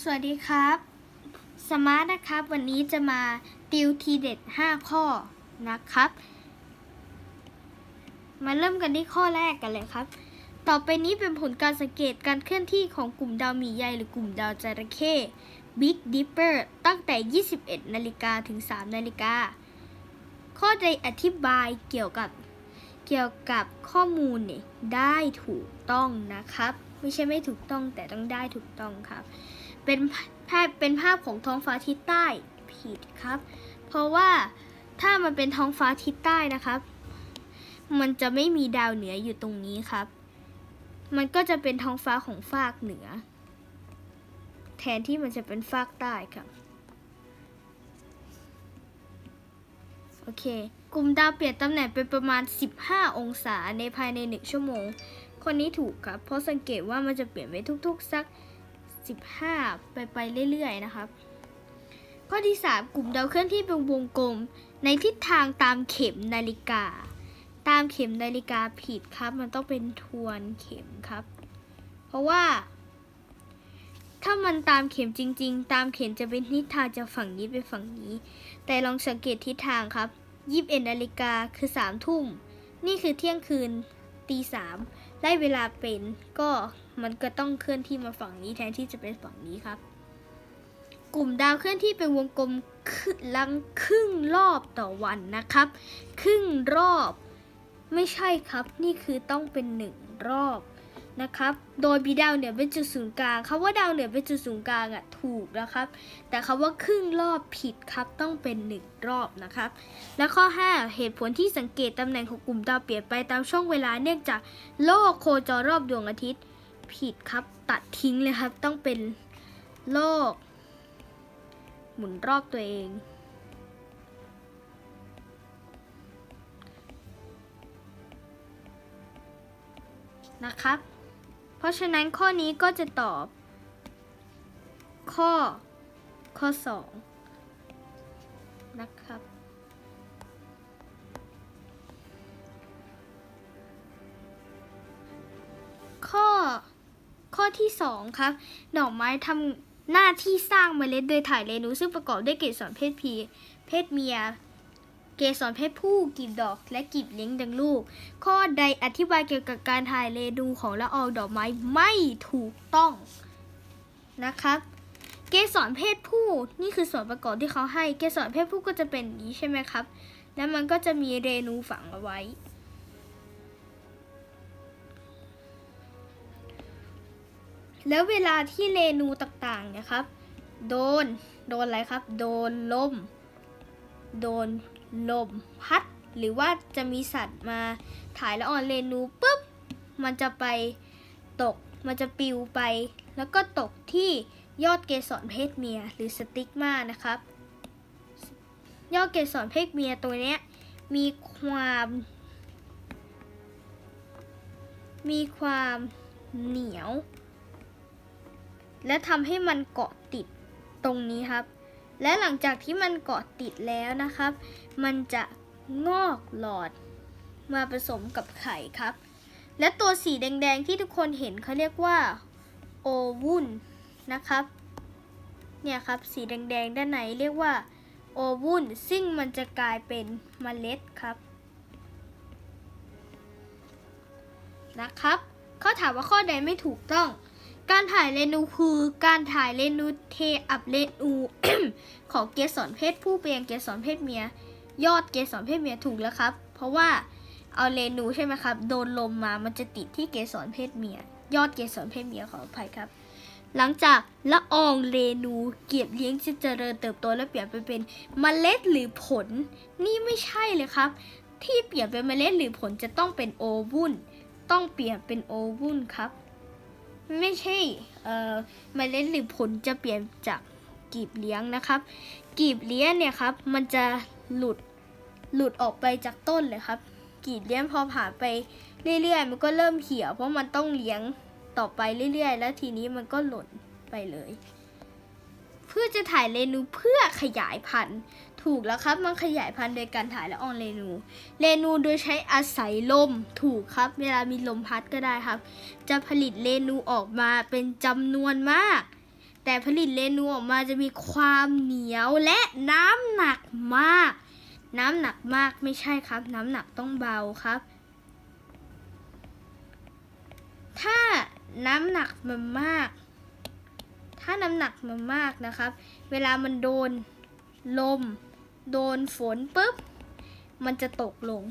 สวัสดีครับ สมาร์ทนะครับ วันนี้จะมาติวทีเด็ด 5 ข้อนะครับ มาเริ่มกันที่ข้อแรกกันเลยครับ ต่อไปนี้เป็นผลการสังเกตการเคลื่อนที่ของกลุ่มดาวหมีใหญ่หรือกลุ่มดาวจระเข้ Big Dipper ตั้งแต่ 21 นาฬิกาถึง 3 นาฬิกา ข้อใดอธิบายเกี่ยวกับเกี่ยวกับข้อมูลเนี่ยได้ถูกต้องนะครับ ไม่ใช่ไม่ถูกต้องแต่ต้องได้ถูกต้องครับ เป็นภาพเป็นภาพของท้องฟ้าทิศใต้ผิดครับ เพราะว่าถ้ามันเป็นท้องฟ้าทิศใต้นะครับ มันจะไม่มีดาวเหนืออยู่ตรงนี้ครับ มันก็จะเป็นท้องฟ้าของฟากเหนือ แทนที่มันจะเป็นฟากใต้ครับโอเค กลุ่มดาวเปลี่ยนตำแหน่งเป็นประมาณ 15 องศาในภายใน 1 ชั่วโมง คนนี้ถูกครับ เพราะสังเกตว่ามันจะเปลี่ยนไปทุกๆ สัก 15 ไปไปเรื่อยๆนะครับ ข้อที่ 3 กลุ่มดาวเคลื่อนที่เป็นวงกลม ในทิศทางตามเข็มนาฬิกา ตามเข็มนาฬิกาผิดครับ มันต้องเป็นทวนเข็มครับ เพราะว่า ถ้ามันตามเข็มจริง ๆ ตามเข็มจะเป็นทิศทางจากฝั่งนี้ไปฝั่งนี้ แต่ลองสังเกตทิศทางครับ 21นาฬิกาคือ3ทุ่ม นี่คือเที่ยงคืน ตีสามไล่เวลาเป็นก็มันก็ต้องเคลื่อนที่มาฝั่งนี้แทนที่จะเป็นฝั่งนี้ครับ กลุ่มดาวเคลื่อนที่เป็นวงกลมลังครึ่งรอบต่อวันนะครับ ครึ่งรอบ ไม่ใช่ครับ นี่คือต้องเป็นหนึ่งรอบ นะครับ โดยมีดาวเหนือเป็นจุดศูนย์กลางคำว่าดาวเหนือเป็นจุดศูนย์กลางอะถูกนะครับ แต่คำว่าครึ่งรอบผิดครับต้องเป็นหนึ่งรอบนะครับ และข้อ 5 เหตุผลที่สังเกตตำแหน่งของกลุ่มดาวเปลี่ยนไปตามช่วงเวลาเนื่องจากโลกโคจรรอบดวงอาทิตย์ ผิดครับตัดทิ้งเลยครับต้องเป็นโลก หมุนรอบตัวเองนะครับ เพราะฉะนั้นข้อนี้ก็จะตอบ ข้อ ข้อ 2 นะครับ ข้อ ข้อที่ 2 ครับ ดอกไม้ทำหน้าที่สร้างเมล็ดโดยถ่ายเรนูซึ่งประกอบด้วยเกสรเพศพีเพศเมีย กสรเพศผู้กีบดอกและกีบเลี้ยงดังลูก ข้อใดอธิบายเกี่ยวกับการถ่ายเรนูของละอองดอกไม้ไม่ถูกต้องนะครับ เกสรเพศผู้นี่คือส่วนประกอบที่เขาให้ เกสรเพศผู้ก็จะเป็นนี้ใช่ไหมครับ แล้วมันก็จะมีเรนูฝังเอาไว้ แล้วเวลาที่เรนูต่างๆเนี่ยครับ โดน โดนอะไรครับ โดนลม โดน ลมพัด หรือว่าจะมีสัตว์มาถ่ายละอองเรนูปุ๊บมันจะไปตกมันจะปิวไป แล้วก็ตกที่ยอดเกสรเพศเมียหรือสติกมานะครับ ยอดเกสรเพศเมียตัวนี้มีความ มีความเหนียว และทำให้มันเกาะติดตรงนี้ครับ และหลังจากที่มันเกาะติดแล้วนะครับ มันจะงอกหลอดมาผสมกับไข่ครับ และตัวสีแดงๆที่ทุกคนเห็นเขาเรียกว่าโอวุลนะครับ เนี่ยครับสีแดงๆด้านในเรียกว่าโอวุลซึ่งมันจะกลายเป็นเมล็ดครับ นะครับ เขาถามว่าข้อใดไม่ถูกต้อง การถ่ายเรนูคือการถ่ายเรนูเทอับเรนู ของเกสรเพศผู้ไปยังเกสรเพศเมีย ยอดเกสรเพศเมียถูกแล้วครับ เพราะว่าเอาเรนูใช่ไหมครับ โดนลมมามันจะติดที่เกสรเพศเมีย ยอดเกสรเพศเมียขออภัยครับ หลังจากละอองเรนูเก็บเลี้ยงจะเจริญเติบโตและเปลี่ยนไปเป็นเมล็ดหรือผล นี่ไม่ใช่เลยครับ ที่เปลี่ยนเป็นเมล็ดหรือผลจะต้องเป็นโอวุลต้องเปลี่ยนเป็นโอวุลครับ ไม่ใช่เอ่อเมล็ดหรือผลจะเปลี่ยนจากกีบเลี้ยงนะครับ กีบเลี้ยงเนี่ยครับมันจะหลุดหลุดออกไปจากต้นเลยครับ กีบเลี้ยงพอผ่านไปเรื่อยๆ มันก็เริ่มเหี่ยวเพราะมันต้องเลี้ยงต่อไปเรื่อยๆ แล้วทีนี้มันก็หล่นไปเลย เพื่อจะถ่ายเรนูเพื่อขยายพันธุ์ ถูกแล้วครับ มันขยายพันธุ์โดยการถ่ายละอองเรนู เรนูโดยใช้อาศัยลมถูกครับ เวลามีลมพัดก็ได้ครับ จะผลิตเรนูออกมาเป็นจำนวนมาก แต่ผลิตเรนูออกมาจะมีความเหนียวและน้ำหนักมาก น้ำหนักมากไม่ใช่ครับ น้ำหนักต้องเบาครับ ถ้าน้ำหนักมันมาก ถ้าน้ำหนักมันมากนะครับ เวลามันโดนลม โดนฝนปุ๊บ มันจะตกลง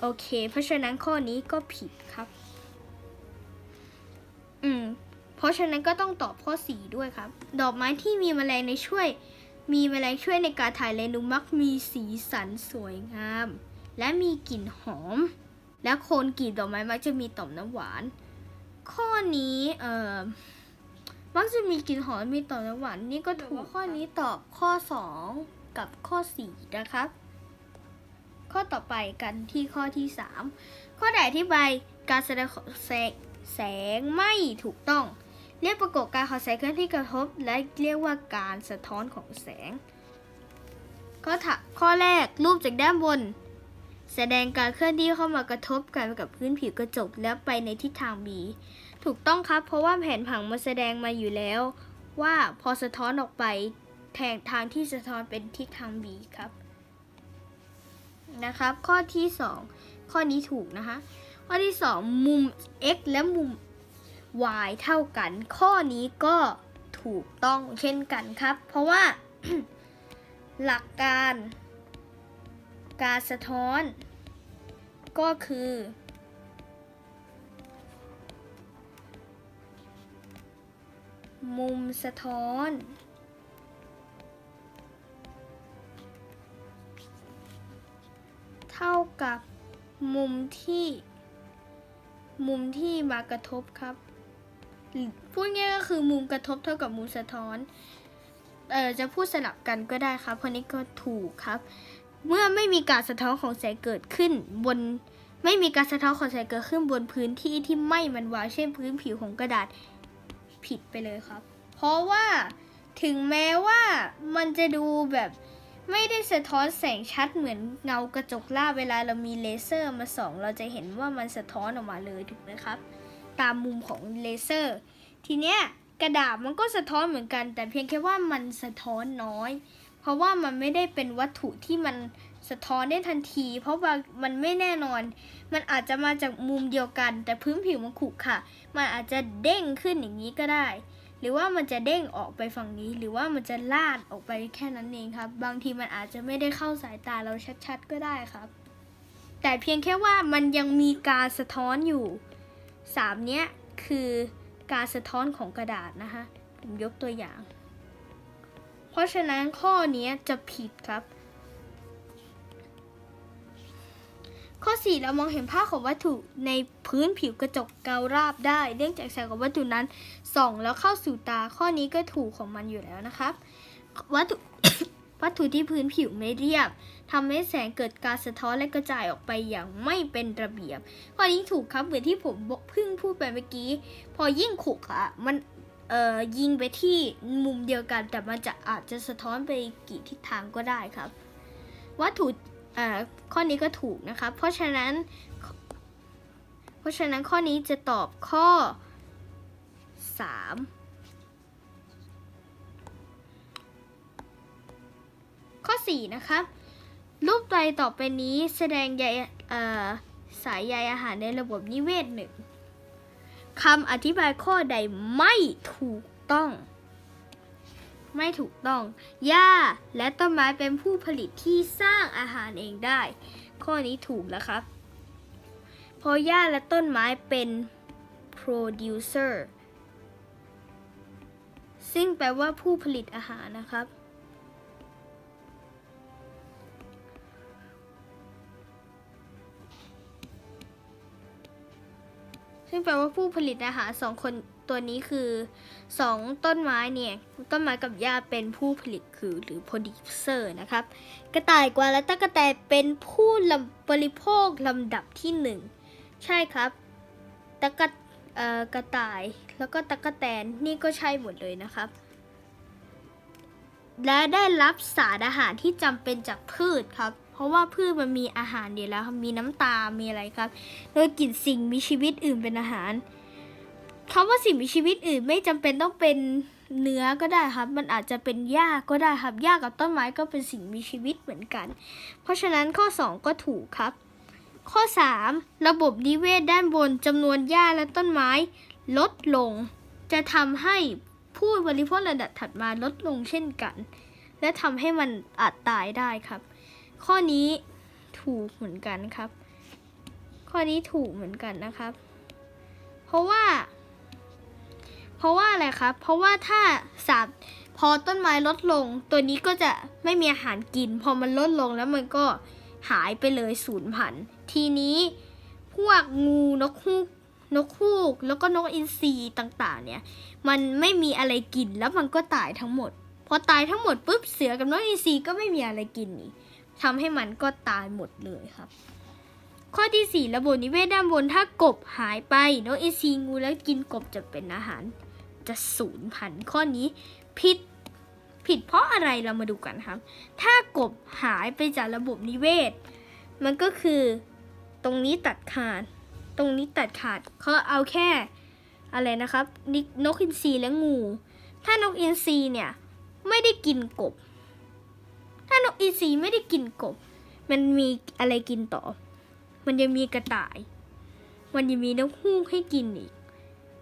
โอเค เพราะฉะนั้นข้อนี้ก็ผิดครับ อืม เพราะฉะนั้นก็ต้องตอบข้อ4ด้วยครับ ดอกไม้ที่มีแมลงในช่วย มีแมลงช่วยในการถ่ายเรนูมักมีสีสันสวยงาม และมีกลิ่นหอม และโคนกลีบดอกไม้มักจะมีต่อมน้ำหวาน ข้อนี้ เอ่อ มักจะมีกลิ่นหอมมีต่อมน้ำหวานนี่ก็ถูกข้อนี้ตอบข้อ 2 กับข้อ 4 นะครับ ข้อต่อไปกันที่ข้อที่ 3 ข้อใดอธิบายการแสดงของแสงแสงไม่ถูกต้อง เรียกปรากฏการณ์ของแสงเคลื่อนที่กระทบ และเรียกว่าการสะท้อนของแสง ข้อถข้อแรกรูปจากด้านบน แสดงการเคลื่อนที่เข้ามากระทบกันกับพื้นผิวกระจกแล้วไปในทิศทาง B ถูกต้องครับ เพราะว่าแผนผังมาแสดงมาอยู่แล้ว ว่าพอสะท้อนออกไปแทงทางที่สะท้อนเป็นทิศทาง B ครับนะครับ ข้อที่ 2 ข้อนี้ถูกนะคะ ข้อที่ 2 มุม x และมุม y เท่ากัน ข้อนี้ก็ถูกต้องเช่นกันครับ เพราะว่า หลักการ การสะท้อน ก็คือ มุมสะท้อน เท่ากับมุมที่ มุมที่มากระทบครับ พูดง่ายก็คือมุมกระทบเท่ากับมุมสะท้อน เออจะพูดสลับกันก็ได้ครับ เพราะนี้ก็ถูกครับ เมื่อไม่มีการสะท้อนของแสงเกิดขึ้นบนไม่มีการสะท้อนของแสงเกิดขึ้นบนพื้นที่ที่ไม่มันวางเช่นพื้นผิวของกระดาษ ผิดไปเลยครับ เพราะว่าถึงแม้ว่ามันจะดูแบบไม่ได้สะท้อนแสงชัดเหมือนเงากระจกล่าเวลาเรามีเลเซอร์มาส่อง เราจะเห็นว่ามันสะท้อนออกมาเลยถูกไหมครับ ตามมุมของเลเซอร์ ทีเนี้ยกระดาษมันก็สะท้อนเหมือนกัน แต่เพียงแค่ว่ามันสะท้อนน้อย ราะว่ามันไม่ได้เป็นวัตถุที่มันสะท้อนได้ทันที เพราะว่ามันไม่แน่นอน มันอาจจะมาจากมุมเดียวกัน แต่พื้นผิวมันขรุขระมันอาจจะเด้งขึ้นอย่างนี้ก็ได้ หรือว่ามันจะเด้งออกไปฝั่งนี้ หรือว่ามันจะลาดออกไปแค่นั้นเองครับ บางทีมันอาจจะไม่ได้เข้าสายตาเราชัดๆก็ได้ครับ แต่เพียงแค่ว่ามันยังมีการสะท้อนอยู่สามเนี้ยคือการสะท้อนของกระดาษนะคะผมยกตัวอย่าง เพราะฉะนั้นข้อนี้จะผิดครับ ข้อ 4 เรามองเห็นภาพของวัตถุในพื้นผิวกระจกเการาบได้ เนื่องจากแสงของวัตถุนั้นส่องแล้วเข้าสู่ตาข้อนี้ก็ถูกของมันอยู่แล้วนะครับ วัตถุวัตถุที่พื้นผิวไม่เรียบทำให้แสงเกิดการสะท้อนและกระจายออกไปอย่างไม่เป็นระเบียบ ข้อนี้ถูกครับเหมือนที่ผมเพิ่งพูดไปเมื่อกี้ พอยิ่งขรุขระมัน ยิงไปที่มุมเดียวกัน แต่มันจะอาจจะสะท้อนไปกี่ทิศทางก็ได้ครับ วัตถุข้อนี้ก็ถูกนะครับ เพราะฉะนั้น เพราะฉะนั้นข้อนี้จะตอบข้อ 3 ข้อ 4 นะครับ รูปใดต่อไปนี้แสดงใยสายใยอาหารในระบบนิเวศหนึ่ง คำอธิบายข้อใดไม่ถูกต้อง ไม่ถูกต้อง หญ้าและต้นไม้เป็นผู้ผลิตที่สร้างอาหารเองได้ ข้อนี้ถูกแล้วครับ เพราะหญ้าและต้นไม้เป็น producer ซึ่งแปลว่าผู้ผลิตอาหารนะครับ ซึ่งแปลว่าผู้ผลิตอาหารสองคนตัวนี้คือสองต้นไม้เนี่ย ต้นไม้กับหญ้าเป็นผู้ผลิตคือหรือ producer นะครับ กระต่ายกวางและตั๊กแตนเป็นผู้ลำบริโภคลำดับที่หนึ่งใช่ครับตั๊กเอ่อกระต่ายแล้วก็ตั๊กแตนนี่ก็ใช่หมดเลยนะครับ และได้รับสารอาหารที่จำเป็นจากพืชครับ เพราะว่าพืชมันมีอาหารอยู่แล้วมีน้ำตา มีอะไรครับ โดยกินสิ่งมีชีวิตอื่นเป็นอาหารคำว่าสิ่งมีชีวิตอื่นไม่จำเป็นต้องเป็นเนื้อก็ได้ครับ มันอาจจะเป็นหญ้าก็ได้ครับหญ้ากับต้นไม้ก็เป็นสิ่งมีชีวิตเหมือนกัน เพราะฉะนั้นข้อ 2 ก็ถูกครับ ข้อ 3 ระบบนิเวศด้านบนจำนวนหญ้าและต้นไม้ ลดลง จะทำให้ผู้บริโภคระดับถัดมาลดลงเช่นกัน และทำให้มันอาจตายได้ครับ ข้อนี้ถูกเหมือนกันครับ ข้อนี้ถูกเหมือนกันนะครับ เพราะว่า เพราะว่าอะไรครับ เพราะว่าถ้าสัตว์พอต้นไม้ลดลง ตัวนี้ก็จะไม่มีอาหารกิน พอมันลดลงแล้วมันก็หายไปเลยสูญพันทีนี้พวกงูนกฮูกนกฮูกแล้วก็นกอินทรีต่างๆ เนี่ย มันไม่มีอะไรกินแล้วมันก็ตายทั้งหมด พอตายทั้งหมดปุ๊บเสือกับนกอินทรีก็ไม่มีอะไรกินอีก ทำให้มันก็ตายหมดเลยครับ ข้อที่ 4 ระบบนิเวศด้านบนถ้ากบหายไปนกอินทรีงูแล้วกินกบจะเป็นอาหารจะสูญพันธุ์ข้อนี้ผิดผิดเพราะอะไรเรามาดูกันครับ ถ้ากบหายไปจากระบบนิเวศ มันก็คือตรงนี้ตัดขาด ตรงนี้ตัดขาดเขาเอาแค่อะไรนะครับนกอินทรีและงู ถ้านกอินทรีเนี่ย ไม่ได้กินกบ สีไม่ได้กินกบ มันมีอะไรกินต่อ มันยังมีกระต่าย มันยังมีนกฮูกให้กินอีก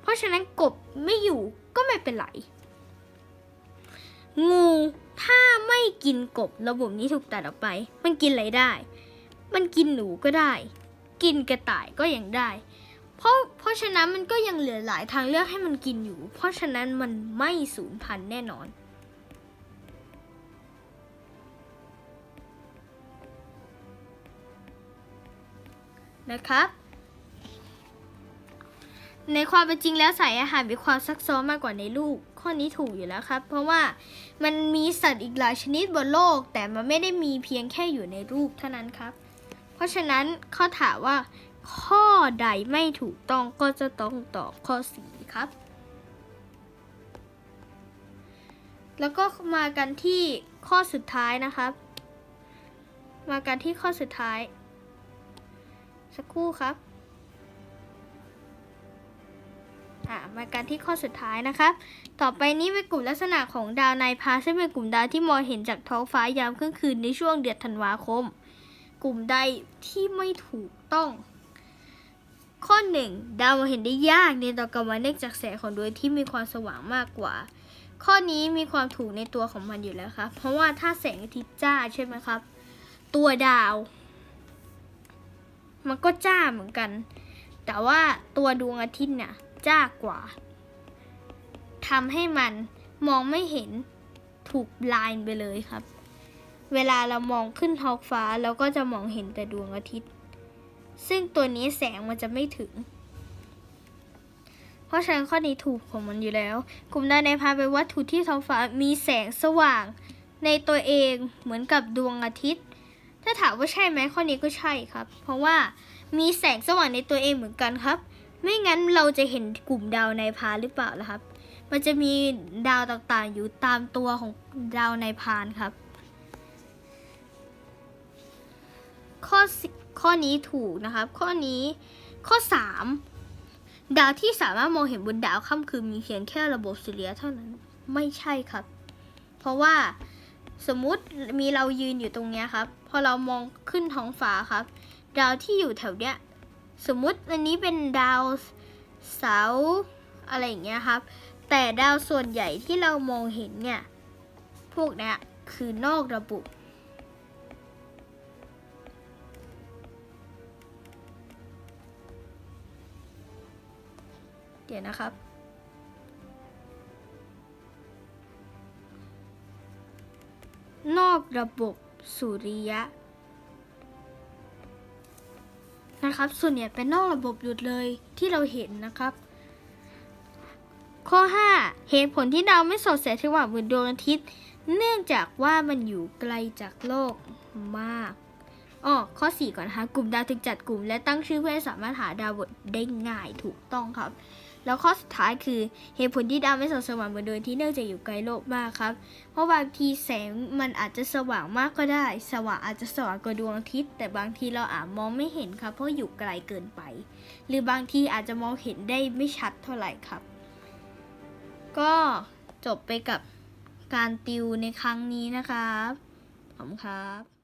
เพราะฉะนั้นกบไม่อยู่ก็ไม่เป็นไร งูถ้าไม่กินกบระบบนี้ถูกตัดออกไป มันกินอะไรได้ มันกินหนูก็ได้ กินกระต่ายก็ยังได้ เพราะเพราะฉะนั้นมันก็ยังเหลือหลายทางเลือกให้มันกินอยู่ เพราะฉะนั้นมันไม่สูญพันธุ์แน่นอน นะครับ ในความเป็นจริงแล้วสายอาหารมีความซับซ้อนมากกว่าในรูปข้อนี้ถูกอยู่แล้วครับ เพราะว่ามันมีสัตว์อีกหลายชนิดบนโลก แต่มันไม่ได้มีเพียงแค่อยู่ในรูปเท่านั้นครับ เพราะฉะนั้นข้อถามว่า ข้อใดไม่ถูกต้องก็จะต้องตอบข้อสี่ครับแล้วก็มากันที่ข้อสุดท้ายนะครับ มากันที่ข้อสุดท้าย สักครู่ครับอะมากันที่ข้อสุดท้ายนะครับ ต่อไปนี้เป็นกลุ่มลักษณะของดาวนพาซึ่งเป็นกลุ่มดาวที่มองเห็นจากท้องฟ้ายามกลางคืนในช่วงเดือนธันวาคม กลุ่มใดที่ไม่ถูกต้อง ข้อหนึ่งดาวมองเห็นได้ยากในตอนกลางวันเนื่องจากแสงของดวงที่มีความสว่างมากกว่า ข้อนี้มีความถูกในตัวของมันอยู่แล้วครับ เพราะว่าถ้าแสงอาทิตย์จ้าใช่ไหมครับ ตัวดาว มันก็จ้าเหมือนกัน แต่ว่าตัวดวงอาทิตย์เนี่ยจ้ากว่าทำให้มันมองไม่เห็นถูกลายไปเลยครับ เวลาเรามองขึ้นท้องฟ้าเราก็จะมองเห็นแต่ดวงอาทิตย์ ซึ่งตัวนี้แสงมันจะไม่ถึง เพราะฉะนั้นข้อนี้ถูกของมันอยู่แล้ว กลุ่มดาวในพาเป็นวัตถุที่ท้องฟ้ามีแสงสว่างในตัวเองเหมือนกับดวงอาทิตย์ ถ้าถามว่าใช่ไหมข้อนี้ก็ใช่ครับ เพราะว่ามีแสงสว่างในตัวเองเหมือนกันครับ ไม่งั้นเราจะเห็นกลุ่มดาวในพานหรือเปล่าล่ะครับ มันจะมีดาวต่างๆ อยู่ตามตัวของดาวในพานครับ ข้อข้อนี้ถูกนะครับ ข้อนี้ข้อ 3 ดาวที่สามารถมองเห็นบนดาวค่ำคืนมีเพียงแค่ระบบสุริยะเท่านั้นไม่ใช่ครับ เพราะว่าสมมุติมีเรายืนอยู่ตรงเนี้ยครับ อเรามองขึ้นท้องฟ้าครับ ดาวที่อยู่แถวเนี้ยสมมุติอันนี้เป็นดาวเสาร์อะไรอย่างเงี้ยครับ แต่ดาวส่วนใหญ่ที่เรามองเห็นเนี่ย พวกเนี้ยคือนอกระบบเดี๋ยวนะครับ นอกระบบ สุริยะ นะครับ ส่วนใหญ่เป็นนอกระบบหยุดเลยที่เราเห็นนะครับ ข้อ 5 เหตุผลที่ดาวไม่สดแสงสว่างเหมือนดวงอาทิตย์ เนื่องจากว่ามันอยู่ไกลจากโลกมากอ๋อข้อ 4 ก่อนนะคะ กลุ่มดาวถูกจัดกลุ่ม และตั้งชื่อเพื่อให้สามารถหาดาวบทได้ง่ายถูกต้องครับ แล้วข้อสุดท้ายคือเหตุผลที่ดาวไม่ส่องสว่างเหมือนโดยที่เนื่องจากอยู่ไกลโลกมากครับ เพราะบางทีแสงมันอาจจะสว่างมากก็ได้ สว่างอาจจะสว่างกว่าดวงอาทิตย์ แต่บางทีเราอาจมองไม่เห็นครับ เพราะอยู่ไกลเกินไป หรือบางทีอาจจะมองเห็นได้ไม่ชัดเท่าไหร่ครับ ก็จบไปกับการติวในครั้งนี้นะครับ ขอบคุณครับ